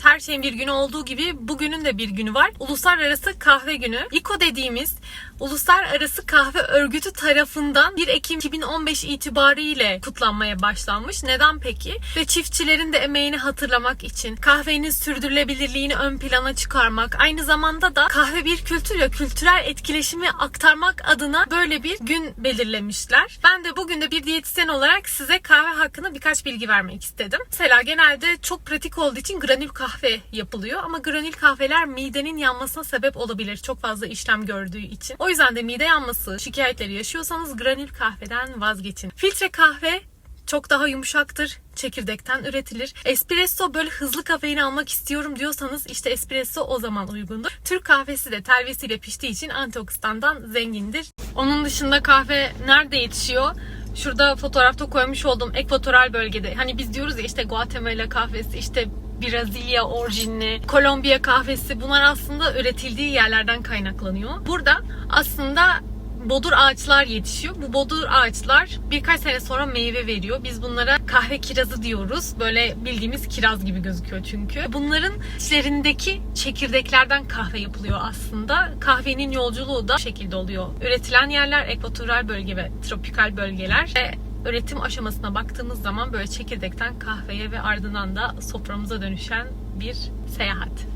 Her şeyin bir günü olduğu gibi bugünün de bir günü var. Uluslararası Kahve Günü. İKO dediğimiz Uluslararası Kahve Örgütü tarafından 1 Ekim 2015 itibariyle kutlanmaya başlanmış. Neden peki? Ve çiftçilerin de emeğini hatırlamak için, kahvenin sürdürülebilirliğini ön plana çıkarmak, aynı zamanda da kahve bir kültür ya kültürel etkileşimi aktarmak adına böyle bir gün belirlemişler. Ben de bugün de bir diyetisyen olarak size kahve hakkında birkaç bilgi vermek istedim. Mesela genelde çok pratik olduğu için granül yapılıyor ama granül kahveler midenin yanmasına sebep olabilir çok fazla işlem gördüğü için. O yüzden de mide yanması şikayetleri yaşıyorsanız granül kahveden vazgeçin. Filtre kahve çok daha yumuşaktır. Çekirdekten üretilir. Espresso böyle hızlı kafein almak istiyorum diyorsanız işte espresso o zaman uygundur. Türk kahvesi de telvesiyle piştiği için antioksidandan zengindir. Onun dışında kahve nerede yetişiyor? Şurada fotoğrafta koymuş olduğum ekvatoral bölgede. Hani biz diyoruz ya işte Guatemala kahvesi, işte Brezilya orijinli, Kolombiya kahvesi bunlar aslında üretildiği yerlerden kaynaklanıyor. Burada aslında bodur ağaçlar yetişiyor. Bu bodur ağaçlar birkaç sene sonra meyve veriyor. Biz bunlara kahve kirazı diyoruz. Böyle bildiğimiz kiraz gibi gözüküyor çünkü. Bunların içlerindeki çekirdeklerden kahve yapılıyor aslında. Kahvenin yolculuğu da bu şekilde oluyor. Üretilen yerler ekvatoral bölge ve tropikal bölgeler. Ve üretim aşamasına baktığımız zaman böyle çekirdekten kahveye ve ardından da soframıza dönüşen bir seyahat.